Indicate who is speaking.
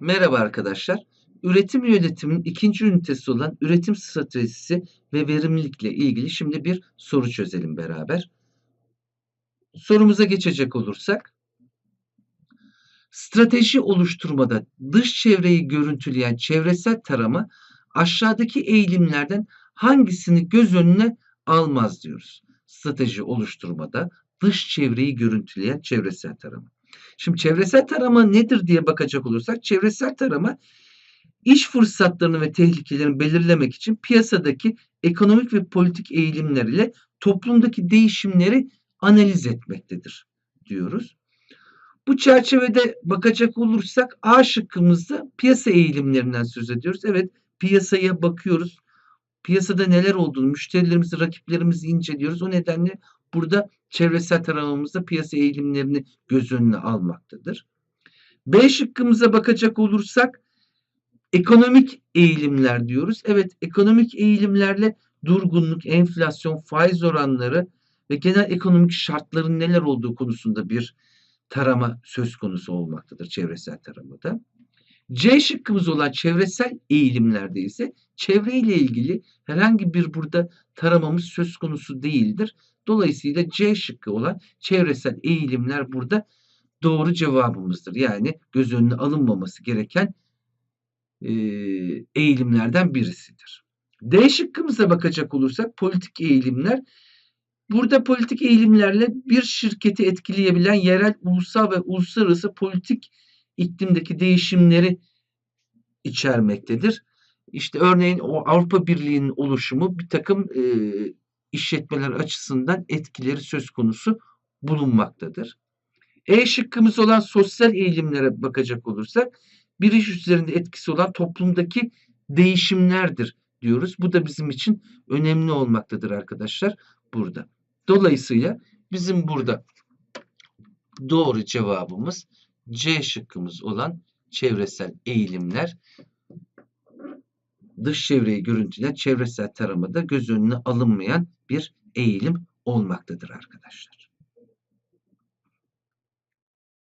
Speaker 1: Merhaba arkadaşlar. Üretim yönetiminin ikinci ünitesi olan üretim stratejisi ve verimlilikle ilgili şimdi bir soru çözelim beraber. Sorumuza geçecek olursak, strateji oluşturmada dış çevreyi görüntüleyen çevresel tarama aşağıdaki eğilimlerden hangisini göz önüne almaz diyoruz. Strateji oluşturmada dış çevreyi görüntüleyen çevresel tarama. Şimdi çevresel tarama nedir diye bakacak olursak çevresel tarama iş fırsatlarını ve tehlikelerini belirlemek için piyasadaki ekonomik ve politik eğilimler ile toplumdaki değişimleri analiz etmektedir diyoruz. Bu çerçevede bakacak olursak A şıkkımızda piyasa eğilimlerinden söz ediyoruz. Evet piyasaya bakıyoruz. Piyasada neler olduğunu, müşterilerimizi, rakiplerimizi inceliyoruz. O nedenle burada çevresel taramamızda piyasa eğilimlerini göz önüne almaktadır. B şıkkımıza bakacak olursak ekonomik eğilimler diyoruz. Evet ekonomik eğilimlerle durgunluk, enflasyon, faiz oranları ve genel ekonomik şartların neler olduğu konusunda bir tarama söz konusu olmaktadır çevresel taramada. C şıkkımız olan çevresel eğilimlerde ise çevreyle ilgili herhangi bir burada taramamız söz konusu değildir. Dolayısıyla C şıkkı olan çevresel eğilimler burada doğru cevabımızdır. Yani göz önüne alınmaması gereken e, eğilimlerden birisidir. D şıkkımıza bakacak olursak politik eğilimler Burada politik eğilimlerle bir şirketi etkileyebilen yerel, ulusal ve uluslararası politik iklimdeki değişimleri içermektedir. İşte örneğin o Avrupa Birliği'nin oluşumu bir takım e, işletmeler açısından etkileri söz konusu bulunmaktadır. E şıkkımız olan sosyal eğilimlere bakacak olursak bir iş üzerinde etkisi olan toplumdaki değişimlerdir diyoruz. Bu da bizim için önemli olmaktadır arkadaşlar burada. Dolayısıyla bizim burada doğru cevabımız C şıkkımız olan çevresel eğilimler dış çevreyi görüntüleyen çevresel taramada göz önüne alınmayan bir eğilim olmaktadır arkadaşlar.